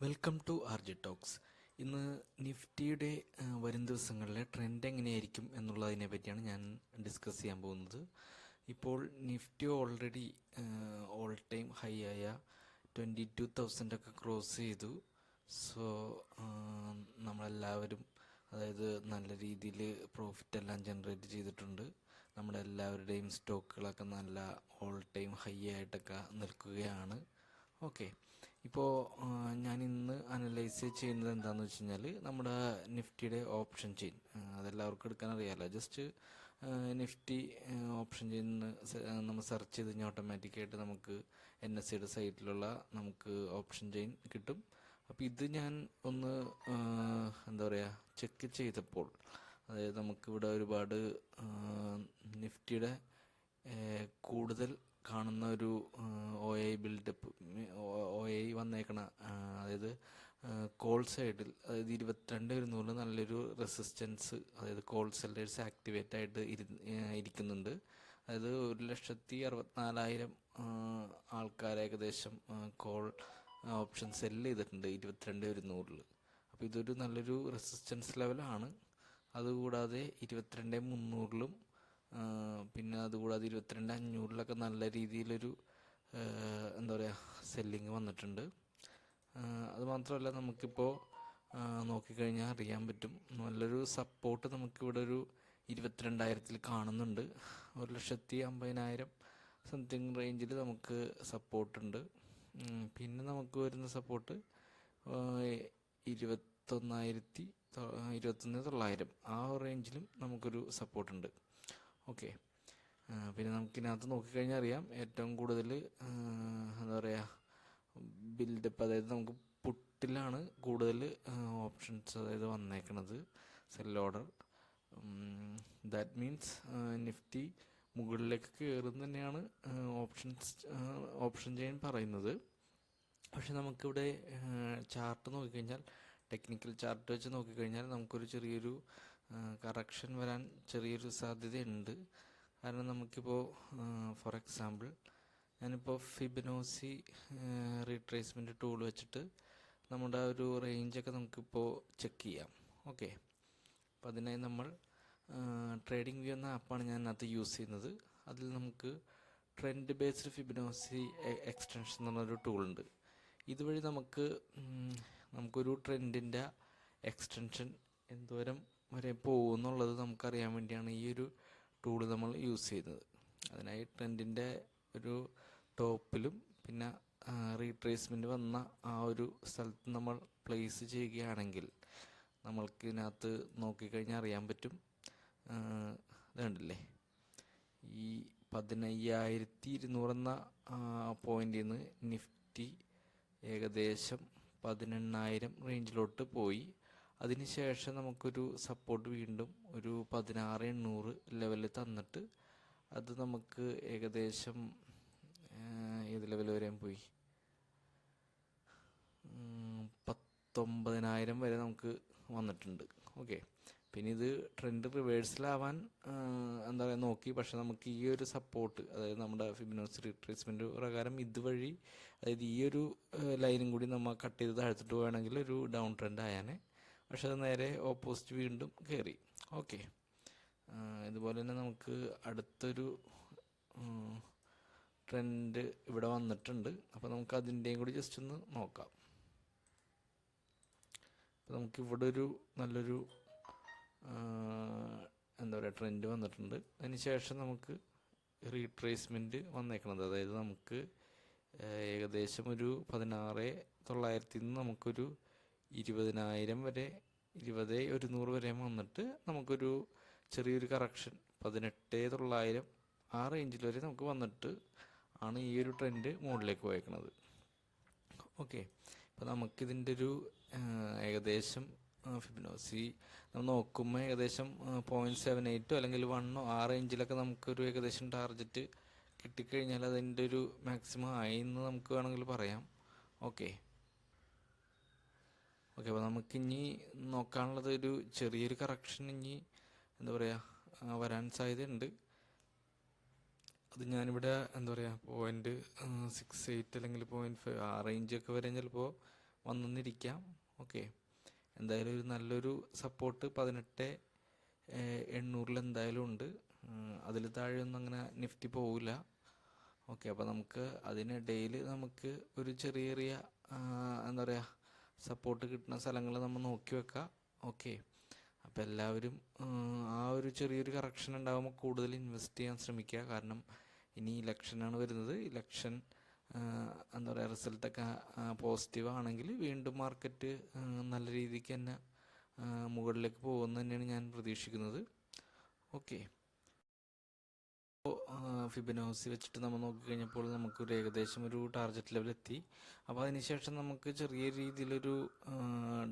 Welcome to R G talks. ഇന്ന് നിഫ്റ്റിയുടെ വരും ദിവസങ്ങളിലെ ട്രെൻഡ് എങ്ങനെയായിരിക്കും എന്നുള്ളതിനെ പറ്റിയാണ് ഞാൻ ഡിസ്കസ് ചെയ്യാൻ പോകുന്നത്. ഇപ്പോൾ Nifty already all time high ആയ ട്വന്റി ടു തൗസൻഡ് ഒക്കെ ക്രോസ് ചെയ്തു. സോ നമ്മളെല്ലാവരും അതായത് നല്ല രീതിയിൽ പ്രോഫിറ്റ് എല്ലാം ജനറേറ്റ് ചെയ്തിട്ടുണ്ട്. നമ്മുടെ എല്ലാവരുടെയും സ്റ്റോക്കുകളൊക്കെ നല്ല ഓൾ ടൈം ഹൈ ആയിട്ടൊക്കെ നിൽക്കുകയാണ്. ഓക്കെ ഇപ്പോൾ ഞാൻ ഇന്ന് അനലൈസ് ചെയ്യുന്നത് എന്താണെന്ന് വെച്ച് കഴിഞ്ഞാൽ നമ്മുടെ നിഫ്റ്റിയുടെ ഓപ്ഷൻ ചെയിൻ അതെല്ലാവർക്കും എടുക്കാൻ അറിയാമല്ലോ ജസ്റ്റ് നിഫ്റ്റി ഓപ്ഷൻ ചെയിൻ നമ്മൾ സെർച്ച് ചെയ്ത് കഴിഞ്ഞാൽ ഓട്ടോമാറ്റിക്കായിട്ട് നമുക്ക് എൻ എസ് സിയുടെ സൈറ്റിലുള്ള നമുക്ക് ഓപ്ഷൻ ചെയിൻ കിട്ടും. അപ്പോൾ ഇത് ഞാൻ ഒന്ന് എന്താ പറയുക ചെക്ക് ചെയ്തപ്പോൾ അതായത് നമുക്കിവിടെ ഒരുപാട് നിഫ്റ്റിയുടെ കൂടുതൽ കാണുന്ന ഒരു O I buildup O I വന്നേക്കണ അതായത് കോൾ സൈഡിൽ അതായത് ഇരുപത്തിരണ്ട് ഇരുന്നൂറിൽ നല്ലൊരു റെസിസ്റ്റൻസ് അതായത് കോൾ സെല്ലേഴ്സ് ആക്ടിവേറ്റ് ആയിട്ട് ഇരി- ഇരിക്കുന്നുണ്ട്. അതായത് ഒരു ലക്ഷത്തി അറുപത്തിനാലായിരം ആൾക്കാർ ഏകദേശം കോൾ ഓപ്ഷൻ സെല്ല് ചെയ്തിട്ടുണ്ട് ഇരുപത്തിരണ്ട് ഇരുന്നൂറിൽ അപ്പോൾ ഇതൊരു നല്ലൊരു റെസിസ്റ്റൻസ് ലെവലാണ് അതുകൂടാതെ ഇരുപത്തിരണ്ട് മുന്നൂറിലും പിന്നെ അതുകൂടാതെ ഇരുപത്തിരണ്ട് അഞ്ഞൂറിലൊക്കെ നല്ല രീതിയിലൊരു എന്താ പറയുക സെല്ലിങ് വന്നിട്ടുണ്ട്. അതുമാത്രമല്ല അത് മാത്രമല്ല നമുക്കിപ്പോൾ നോക്കിക്കഴിഞ്ഞാൽ അറിയാൻ പറ്റും. നല്ലൊരു സപ്പോർട്ട് നമുക്കിവിടെ ഒരു ഇരുപത്തിരണ്ടായിരത്തിൽ കാണുന്നുണ്ട്. ഒരു ലക്ഷത്തി അമ്പതിനായിരം സംതിങ് റേഞ്ചിൽ നമുക്ക് സപ്പോർട്ടുണ്ട് പിന്നെ നമുക്ക് വരുന്ന സപ്പോർട്ട് ഇരുപത്തൊന്നായിരത്തി ഇരുപത്തൊന്ന് തൊള്ളായിരം ആ റേഞ്ചിലും നമുക്കൊരു സപ്പോർട്ടുണ്ട് ഓക്കെ. പിന്നെ നമുക്കിതിനകത്ത് നോക്കിക്കഴിഞ്ഞാൽ അറിയാം ഏറ്റവും കൂടുതൽ എന്താ പറയുക ബിൽഡപ്പ് അതായത് നമുക്ക് പുട്ടിലാണ് കൂടുതൽ ഓപ്ഷൻസ് അതായത് വന്നേക്കണത്. Sell order that means Nifty മുകളിലേക്ക് കയറുന്ന തന്നെയാണ് ഓപ്ഷൻസ് ഓപ്ഷൻ ചെയ്യാൻ പറയുന്നത്. പക്ഷെ നമുക്കിവിടെ ചാർട്ട് നോക്കിക്കഴിഞ്ഞാൽ ടെക്നിക്കൽ ചാർട്ട് വെച്ച് നോക്കിക്കഴിഞ്ഞാൽ നമുക്കൊരു ചെറിയൊരു കറക്ഷൻ വരാൻ ചെറിയൊരു സാധ്യതയുണ്ട്. കാരണം നമുക്കിപ്പോൾ ഫോർ എക്സാമ്പിൾ ഞാനിപ്പോൾ ഫിബിനോസി റീട്രേസ്മെന്റ് ടൂൾ വെച്ചിട്ട് നമ്മുടെ ആ ഒരു റേഞ്ചൊക്കെ നമുക്കിപ്പോൾ ചെക്ക് ചെയ്യാം. ഓക്കെ അപ്പോൾ അതിനായി നമ്മൾ ട്രേഡിംഗ് വ്യൂ എന്ന ആപ്പാണ് ഞാൻ അത് യൂസ് ചെയ്യുന്നത്. അതിൽ നമുക്ക് ട്രെൻഡ് ബേസ്ഡ് ഫിബിനോസി എക്സ്റ്റൻഷൻ എന്ന് പറഞ്ഞൊരു ടൂളുണ്ട് ഇതുവഴി നമുക്ക് നമുക്കൊരു ട്രെൻഡിന്റെ എക്സ്റ്റൻഷൻ എന്തോരം വരെ പോകുമെന്നുള്ളത് നമുക്കറിയാൻ വേണ്ടിയാണ് ഈ ഒരു ടൂൾ നമ്മൾ യൂസ് ചെയ്യുന്നത് അതിനായി ട്രെൻഡിന്റെ ഒരു ടോപ്പിലും പിന്നെ റീട്രേസ്മെന്റ് വന്ന ആ ഒരു സ്ഥലത്ത് നമ്മൾ പ്ലേസ് ചെയ്യുകയാണെങ്കിൽ നമ്മൾക്ക് ഇതിനകത്ത് നോക്കിക്കഴിഞ്ഞാൽ അറിയാൻ പറ്റും. ഇതുണ്ടല്ലേ? ഇത് ഈ പതിനയ്യായിരത്തി ഇരുന്നൂറെന്ന പോയിന്റിൽ നിന്ന് നിഫ്റ്റി ഏകദേശം പതിനെണ്ണായിരം റേഞ്ചിലോട്ട് പോയി. അതിനുശേഷം നമുക്കൊരു സപ്പോർട്ട് വീണ്ടും ഒരു പതിനാറ് എണ്ണൂറ് ലെവലിൽ തന്നിട്ട് അത് നമുക്ക് ഏകദേശം ഏത് ലെവൽ വരെ പോയി? പത്തൊമ്പതിനായിരം വരെ നമുക്ക് വന്നിട്ടുണ്ട്. ഓക്കെ പിന്നെ ഇത് ട്രെൻഡ് റിവേഴ്സിലാവാൻ എന്താ പറയുക നോക്കി. പക്ഷെ നമുക്ക് ഈ ഒരു സപ്പോർട്ട് അതായത് നമ്മുടെ ഫിബിനോസ് റീട്രേസ്മെന്റ് പ്രകാരം ഇതുവഴി അതായത് ഈ ഒരു ലൈനും കൂടി നമ്മൾ കട്ട് ചെയ്ത് താഴ്ത്തിട്ട് പോവുകയാണെങ്കിൽ ഒരു ഡൗൺ ട്രെൻഡ് ആയാനെ പക്ഷെ അത് നേരെ ഓപ്പോസിറ്റ് വീണ്ടും കയറി ഓക്കെ ഇതുപോലെ തന്നെ നമുക്ക് അടുത്തൊരു ട്രെൻഡ് ഇവിടെ വന്നിട്ടുണ്ട്. അപ്പോൾ നമുക്ക് അതിന്റെയും കൂടി ജസ്റ്റ് ഒന്ന് നോക്കാം. അപ്പോൾ നമുക്ക് ഇവിടെ ഒരു നല്ലൊരു എന്താ പറയുക ട്രെൻഡ് വന്നിട്ടുണ്ട്. അതിന് ശേഷം നമുക്ക് റീട്രേസ്മെന്റ് വന്നേക്കണത്. അതായത് നമുക്ക് ഏകദേശം ഒരു പതിനാറ് തൊള്ളായിരത്തിൽ നിന്ന് നമുക്കൊരു ഇരുപതിനായിരം വരെ ഇരുപത് ഒരുന്നൂറ് വരെ വന്നിട്ട് നമുക്കൊരു ചെറിയൊരു കറക്ഷൻ പതിനെട്ട് തൊള്ളായിരം ആ റേഞ്ചിൽ വരെ നമുക്ക് വന്നിട്ട് ആണ് ഈ ഒരു ട്രെൻഡ് മുകളിലേക്ക് പോയേക്കുന്നത് ഓക്കെ ഇപ്പോൾ നമുക്കിതിന്റെ ഒരു ഏകദേശം ഫിബിനോസി നമ്മൾ നോക്കുമ്പോൾ ഏകദേശം പോയിന്റ് സെവൻ എയ്റ്റോ അല്ലെങ്കിൽ വണ്ണോ ആ റേഞ്ചിലൊക്കെ നമുക്കൊരു ഏകദേശം ടാർഗറ്റ് കിട്ടിക്കഴിഞ്ഞാൽ അതിന്റെ ഒരു മാക്സിമം ആയി എന്ന് നമുക്ക് വേണമെങ്കിൽ പറയാം. ഓക്കെ ഓക്കെ അപ്പോൾ നമുക്കിനി നോക്കാനുള്ളത് ഒരു ചെറിയൊരു കറക്ഷൻ ഇനി എന്താ പറയുക വരാൻ സാധ്യതയുണ്ട്. അത് ഞാനിവിടെ എന്താ പറയുക പോയിന്റ് സിക്സ് എയ്റ്റ് അല്ലെങ്കിൽ പോയിന്റ് ഫൈവ് ആ റേഞ്ചൊക്കെ വരെ ചിലപ്പോൾ വന്നെന്നിരിക്കാം. ഓക്കെ എന്തായാലും ഒരു നല്ലൊരു സപ്പോർട്ട് പതിനെട്ട് എണ്ണൂറിൽ എന്തായാലും ഉണ്ട്. അതിൽ താഴെയൊന്നും അങ്ങനെ നിഫ്റ്റി പോവില്ല. ഓക്കെ അപ്പോൾ നമുക്ക് അതിനിടയിൽ നമുക്ക് ഒരു ചെറിയ ചെറിയ എന്താ പറയുക സപ്പോർട്ട് കിട്ടുന്ന സ്ഥലങ്ങൾ നമ്മൾ നോക്കി വെക്കുക ഓക്കെ അപ്പോൾ എല്ലാവരും ആ, ഒരു ചെറിയൊരു കറക്ഷൻ ഉണ്ടാകുമ്പോൾ കൂടുതൽ ഇൻവെസ്റ്റ് ചെയ്യാൻ ശ്രമിക്കുക കാരണം ഇനി ഇലക്ഷനാണ് വരുന്നത്. ഇലക്ഷൻ എന്താ പറയുക റിസൾട്ടൊക്കെ പോസിറ്റീവ് ആണെങ്കിൽ വീണ്ടും മാർക്കറ്റ് നല്ല രീതിക്ക് തന്നെ മുകളിലേക്ക് പോകുമെന്ന് തന്നെയാണ് ഞാൻ പ്രതീക്ഷിക്കുന്നത്. ഓക്കെ ഫിബനോസി വെച്ചിട്ട് നമ്മൾ നോക്കിക്കഴിഞ്ഞപ്പോൾ നമുക്കൊരു ഏകദേശം ഒരു ടാർജറ്റ് ലെവൽ എത്തി. അപ്പോൾ അതിനുശേഷം നമുക്ക് ചെറിയ രീതിയിലൊരു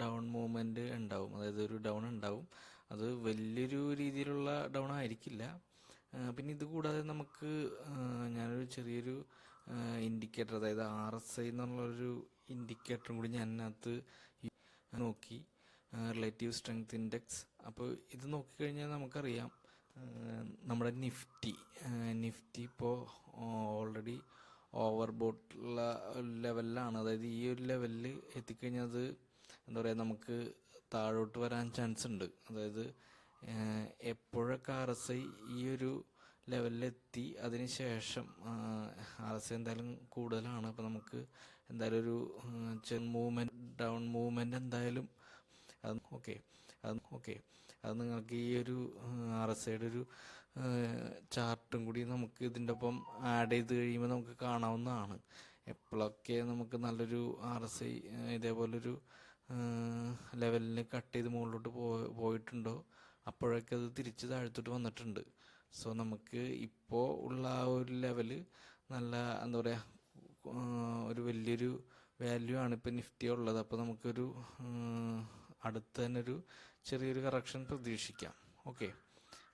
ഡൗൺ മൂവ്മെന്റ് ഉണ്ടാവും. അതായത് ഒരു ഡൗൺ ഉണ്ടാവും. അത് വലിയൊരു രീതിയിലുള്ള ഡൗൺ ആയിരിക്കില്ല. പിന്നെ ഇത് കൂടാതെ നമുക്ക് ഞാനൊരു ചെറിയൊരു ഇൻഡിക്കേറ്റർ അതായത് ആർ എസ് ഐ എന്നുള്ളൊരു ഇൻഡിക്കേറ്ററും കൂടി ഞാൻ അതിനകത്ത് നോക്കി. റിലേറ്റീവ് സ്ട്രെങ്ത് ഇൻഡെക്സ് അപ്പോൾ ഇത് നോക്കിക്കഴിഞ്ഞാൽ നമുക്കറിയാം നമ്മുടെ നിഫ്റ്റി നിഫ്റ്റി ഇപ്പോൾ ഓൾറെഡി ഓവർ ബോട്ടുള്ള ലെവലിലാണ് അതായത് ഈ ഒരു ലെവലിൽ എത്തിക്കഴിഞ്ഞാൽ അത് എന്താ പറയുക നമുക്ക് താഴോട്ട് വരാൻ ചാൻസ് ഉണ്ട്. അതായത് എപ്പോഴൊക്കെ ആർ എസ് ഐ ഈ ഒരു ലെവലിലെത്തി അതിന് ശേഷം ആർ എസ് ഐ എന്തായാലും കൂടുതലാണ്. അപ്പോൾ നമുക്ക് എന്തായാലും ഒരു ചെൻ മൂവ്മെന്റ് ഡൗൺ മൂവ്മെന്റ് എന്തായാലും അത് ഓക്കെ അത് ഓക്കെ അത് നിങ്ങൾക്ക് ഈ ഒരു ആർ എസ് ഐയുടെ ഒരു ചാർട്ടും കൂടി നമുക്ക് ഇതിന്റെ ഒപ്പം ആഡ് ചെയ്ത് കഴിയുമ്പോൾ നമുക്ക് കാണാവുന്നതാണ്. എപ്പോഴൊക്കെ നമുക്ക് നല്ലൊരു ആർ എസ് ഐ ഇതേപോലൊരു ലെവലിന് കട്ട് ചെയ്ത് മുകളിലോട്ട് പോയിട്ടുണ്ടോ അപ്പോഴൊക്കെ അത് തിരിച്ച് താഴ്ത്തോട്ട് വന്നിട്ടുണ്ട്. സോ നമുക്ക് ഇപ്പോൾ ഉള്ള ആ ഒരു ലെവൽ നല്ല എന്താ പറയുക ഒരു വലിയൊരു വാല്യൂ ആണ് ഇപ്പോൾ നിഫ്റ്റി ഉള്ളത്. അപ്പോൾ നമുക്കൊരു അടുത്ത് തന്നെ ഒരു ചെറിയൊരു കറക്ഷൻ പ്രതീക്ഷിക്കാം. ഓക്കെ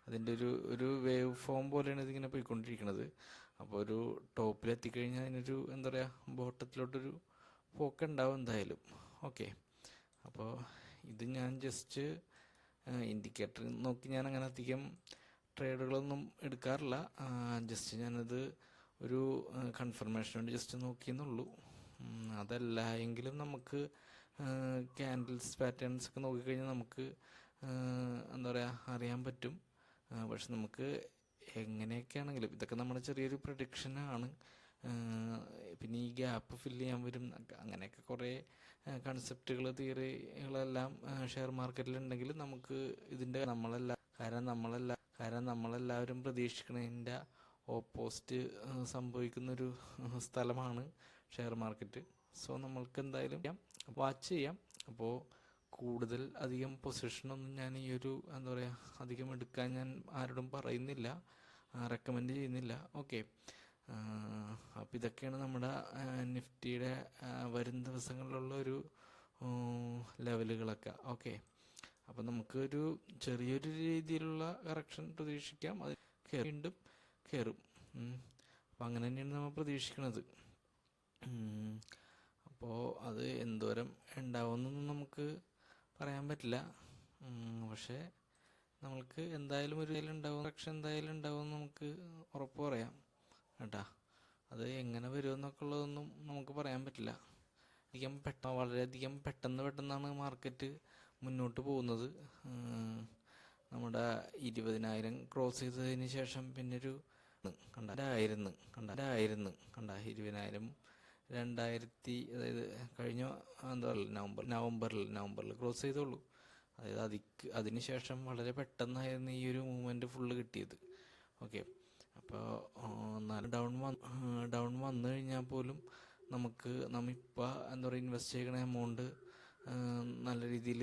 അതിന്റെ ഒരു ഒരു വേവ് ഫോം പോലെയാണ് ഇതിങ്ങനെ പോയിക്കൊണ്ടിരിക്കുന്നത്. അപ്പോൾ ഒരു ടോപ്പിലെത്തിക്കഴിഞ്ഞാൽ അതിനൊരു എന്താ പറയുക ബോട്ടത്തിലോട്ടൊരു പോക്ക് ഉണ്ടാവും എന്തായാലും. ഓക്കെ അപ്പോൾ ഇത് ഞാൻ ജസ്റ്റ് ഇൻഡിക്കേറ്റർ നോക്കി ഞാൻ അങ്ങനെ അധികം ട്രേഡുകളൊന്നും എടുക്കാറില്ല. ജസ്റ്റ് ഞാനത് ഒരു കൺഫർമേഷന് വേണ്ടി ജസ്റ്റ് നോക്കിയെന്നുള്ളൂ. അതല്ല എങ്കിലും നമുക്ക് ക്യാൻഡിൽസ് പാറ്റേൺസ് ഒക്കെ നോക്കിക്കഴിഞ്ഞാൽ നമുക്ക് എന്താ പറയുക അറിയാൻ പറ്റും. പക്ഷെ നമുക്ക് എങ്ങനെയൊക്കെയാണെങ്കിലും ഇതൊക്കെ നമ്മുടെ ചെറിയൊരു പ്രഡിക്ഷനാണ് പിന്നെ ഈ ഗ്യാപ്പ് ഫില്ല് ചെയ്യാൻ വരും അങ്ങനെയൊക്കെ കുറേ കൺസെപ്റ്റുകൾ തിയറികളെല്ലാം ഷെയർ മാർക്കറ്റിലുണ്ടെങ്കിൽ നമുക്ക് ഇതിന്റെ നമ്മളെല്ലാം കാരണം നമ്മളെല്ലാം കാരണം നമ്മളെല്ലാവരും പ്രതീക്ഷിക്കുന്നതിന്റെ ഓപ്പോസിറ്റ് സംഭവിക്കുന്നൊരു സ്ഥലമാണ് ഷെയർ മാർക്കറ്റ് സോ നമ്മൾക്ക് എന്തായാലും വാച്ച് ചെയ്യാം. അപ്പോൾ കൂടുതൽ അധികം പൊസിഷനൊന്നും ഞാൻ ഈ ഒരു എന്താ പറയുക അധികം എടുക്കാൻ ഞാൻ ആരോടും പറയുന്നില്ല. റെക്കമെൻഡ് ചെയ്യുന്നില്ല. ഓക്കെ അപ്പോൾ ഇതൊക്കെയാണ് നമ്മുടെ നിഫ്റ്റിയുടെ വരും ദിവസങ്ങളിലുള്ള ഒരു ലെവലുകളൊക്കെ ഓക്കെ അപ്പോൾ നമുക്കൊരു ചെറിയൊരു രീതിയിലുള്ള കറക്ഷൻ പ്രതീക്ഷിക്കാം. അത് വീണ്ടും കയറും അപ്പം അങ്ങനെ തന്നെയാണ് നമ്മൾ പ്രതീക്ഷിക്കുന്നത് അപ്പോൾ അത് എന്തോരം ഉണ്ടാവുമെന്നൊന്നും നമുക്ക് പറയാൻ പറ്റില്ല. പക്ഷേ നമ്മൾക്ക് എന്തായാലും ഒരു ഉണ്ടാവും പക്ഷെ എന്തായാലും ഉണ്ടാവും നമുക്ക് ഉറപ്പ് പറയാം. കേട്ടാ അത് എങ്ങനെ വരുമെന്നൊക്കെ ഉള്ളതൊന്നും നമുക്ക് പറയാൻ പറ്റില്ല. അധികം പെട്ടെന്ന് വളരെയധികം പെട്ടെന്ന് പെട്ടെന്നാണ് മാർക്കറ്റ് മുന്നോട്ട് പോകുന്നത്. നമ്മുടെ ഇരുപതിനായിരം ക്രോസ് ചെയ്തതിന് ശേഷം പിന്നൊരു കണ്ടായിരുന്നു കണ്ടായിരുന്നു കണ്ട ഇരുപതിനായിരം രണ്ടായിരത്തി അതായത് കഴിഞ്ഞ എന്താ പറയുക നവംബർ നവംബറിൽ നവംബറിൽ ക്രോസ് ചെയ്തോളൂ അതായത് അതിക്ക് അതിന് ശേഷം വളരെ പെട്ടെന്നായിരുന്നു ഈ ഒരു മൂവ്മെന്റ് ഫുള്ള് കിട്ടിയത്. ഓക്കെ അപ്പോൾ നല്ല ഡൗൺ വന്ന് ഡൗൺ വന്നു കഴിഞ്ഞാൽ പോലും നമുക്ക് നമ്മിപ്പോൾ എന്താ പറയുക ഇൻവെസ്റ്റ് ചെയ്യണ എമൗണ്ട് നല്ല രീതിയിൽ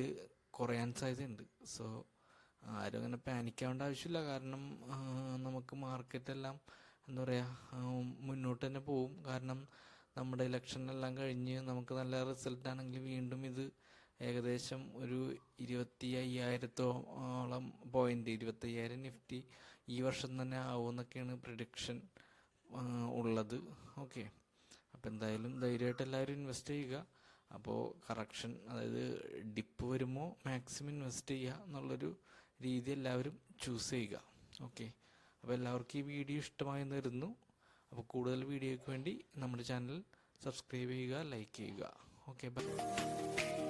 കുറയാൻ സാധ്യതയുണ്ട്. സോ ആരും അങ്ങനെ പാനിക്കാവേണ്ട ആവശ്യമില്ല. കാരണം നമുക്ക് മാർക്കറ്റെല്ലാം എന്താ പറയുക മുന്നോട്ട് തന്നെ പോവും. കാരണം നമ്മുടെ ഇലക്ഷൻ എല്ലാം കഴിഞ്ഞ് നമുക്ക് നല്ല റിസൾട്ട് ആണെങ്കിൽ വീണ്ടും ഇത് ഏകദേശം ഒരു ഇരുപത്തി അയ്യായിരത്തോളം പോയിന്റ് ഇരുപത്തി അയ്യായിരം നിഫ്റ്റി ഈ വർഷം തന്നെ ആവുമെന്നൊക്കെയാണ് പ്രഡിക്ഷൻ ഉള്ളത്. ഓക്കെ അപ്പോൾ എന്തായാലും ധൈര്യമായിട്ട് എല്ലാവരും ഇൻവെസ്റ്റ് ചെയ്യുക. അപ്പോൾ കറക്ഷൻ അതായത് ഡിപ്പ് വരുമോ മാക്സിമം ഇൻവെസ്റ്റ് ചെയ്യുക എന്നുള്ളൊരു രീതി എല്ലാവരും ചൂസ് ചെയ്യുക. ഓക്കെ അപ്പോൾ എല്ലാവർക്കും ഈ വീഡിയോ ഇഷ്ടമായി കരുതുന്നു. അപ്പോൾ കൂടുതൽ വീഡിയോയ്ക്ക് വേണ്ടി നമ്മുടെ ചാനൽ സബ്സ്ക്രൈബ് ചെയ്യുക ലൈക്ക് ചെയ്യുക. Okay bye